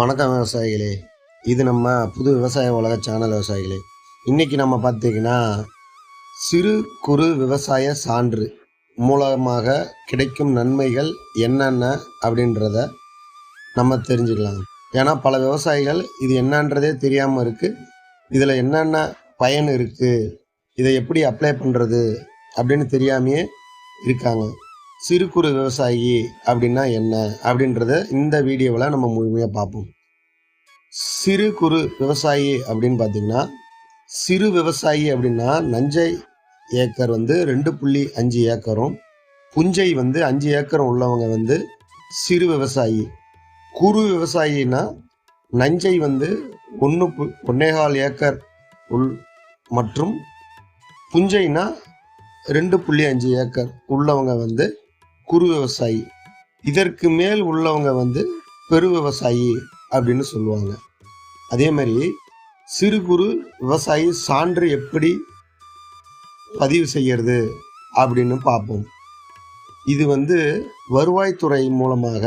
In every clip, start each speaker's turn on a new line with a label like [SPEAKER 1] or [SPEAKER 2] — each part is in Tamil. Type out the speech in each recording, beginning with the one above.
[SPEAKER 1] வணக்கம் விவசாயிகளே. இது நம்ம புது விவசாய உலக சேனல் விவசாயிகளே. இன்றைக்கி நம்ம பார்த்தீங்கன்னா சிறு குறு விவசாய சான்று மூலமாக கிடைக்கும் நன்மைகள் என்னென்ன அப்படின்றத நம்ம தெரிஞ்சுக்கலாம். ஏன்னா பல விவசாயிகள் இது என்னன்றதே தெரியாமல் இருக்குது இதில் என்னென்ன பயன் இருக்குது இதை எப்படி அப்ளை பண்ணுறது அப்படின்னு தெரியாமையே இருக்காங்க. சிறு குறு விவசாயி அப்படின்னா என்ன? அப்படின்றத இந்த வீடியோவில் நம்ம முழுமையாக பார்ப்போம். சிறு குறு விவசாயி அப்படின்னு பார்த்தீங்கன்னா சிறு விவசாயி அப்படின்னா நஞ்சை ஏக்கர் வந்து ரெண்டு புள்ளி அஞ்சு ஏக்கரும் புஞ்சை வந்து அஞ்சு ஏக்கரும் உள்ளவங்க வந்து சிறு விவசாயி. குறு விவசாயினா நஞ்சை வந்து ஒன்று பு ஒன்னேகால் ஏக்கர் உள் மற்றும் புஞ்சைனா ரெண்டு புள்ளி அஞ்சு ஏக்கர் உள்ளவங்க வந்து குறு விவசாயி. இதற்கு மேல் உள்ளவங்க வந்து பெரு விவசாயி அப்படின்னு சொல்லுவாங்க. அதே மாதிரி சிறு குறு விவசாயி சான்று எப்படி பதிவு செய்யறது அப்படின்னு பார்ப்போம். இது வந்து வருவாய்த்துறை மூலமாக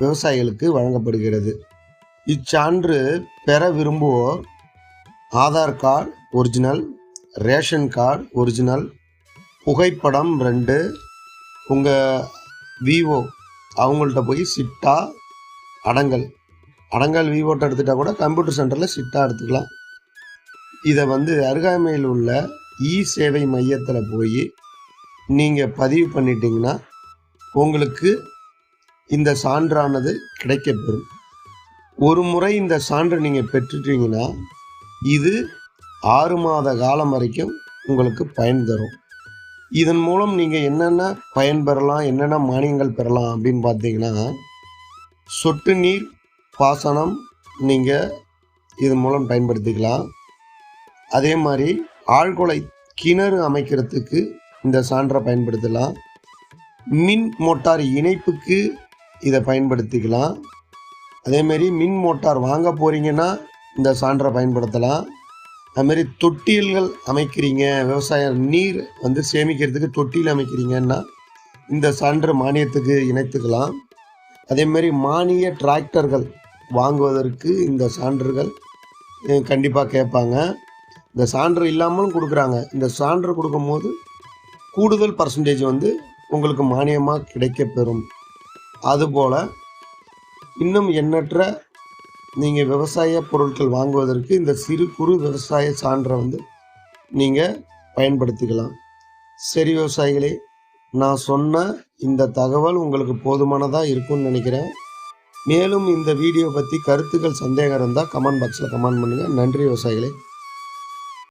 [SPEAKER 1] விவசாயிகளுக்கு வழங்கப்படுகிறது. இச்சான்று பெற விரும்புவோர் Aadhaar card original ration card original புகைப்படம் ரெண்டு உங்கள் விவோ அவங்கள்ட்ட போய் சிட்டா அடங்கல். அடங்கல் விவோட்ட எடுத்துட்டா கூட கம்ப்யூட்டர் சென்டரில் சிட்டா எடுத்துக்கலாம். இதை வந்து அருகாமையில் உள்ள இ சேவை மையத்தில் போய் நீங்கள் பதிவு பண்ணிட்டீங்கன்னா உங்களுக்கு இந்த சான்றானது கிடைக்கப்பெறும். ஒரு முறை இந்த சான்று நீங்கள் பெற்றுட்டீங்கன்னா இது ஆறு மாத காலம் வரைக்கும் உங்களுக்கு பயன் தரும். இதன் மூலம் நீங்கள் என்னென்ன பயன்பெறலாம் என்னென்ன மானியங்கள் பெறலாம் அப்படின்னு பார்த்தீங்கன்னா சொட்டு நீர் பாசனம் நீங்கள் இதன் மூலம் பயன்படுத்திக்கலாம். அதே மாதிரி ஆழ்குலை கிணறு அமைக்கிறதுக்கு இந்த சான்றை பயன்படுத்தலாம். மின் மோட்டார் இணைப்புக்கு இதை பயன்படுத்திக்கலாம். அதேமாரி மின் மோட்டார் வாங்க போகிறீங்கன்னா இந்த சான்றை பயன்படுத்தலாம். அதுமாரி தொட்டியல்கள் அமைக்கிறீங்க விவசாய நீர் வந்து சேமிக்கிறதுக்கு தொட்டியில் அமைக்கிறீங்கன்னா இந்த சான்று மானியத்துக்கு இணைத்துக்கலாம். அதேமாரி மானிய டிராக்டர்கள் வாங்குவதற்கு இந்த சான்றுகள் கண்டிப்பாக கேட்பாங்க. இந்த சான்று இல்லாமலும் கொடுக்குறாங்க. இந்த சான்று கொடுக்கும்போது கூடுதல் பர்சன்டேஜ் வந்து உங்களுக்கு மானியமாக கிடைக்கப்பெறும். அதுபோல் இன்னும் எண்ணற்ற நீங்கள் விவசாய பொருட்கள் வாங்குவதற்கு இந்த சிறு குறு விவசாய சான்றை வந்து நீங்கள் பயன்படுத்திக்கலாம். சரி விவசாயிகளே நான் சொன்ன இந்த தகவல் உங்களுக்கு போதுமானதாக இருக்கும்னு நினைக்கிறேன். மேலும் இந்த வீடியோ பற்றி கருத்துக்கள் சந்தேகம் இருந்தால் கமெண்ட் பாக்ஸில் கமெண்ட் பண்ணுங்கள் நன்றி விவசாயிகளே.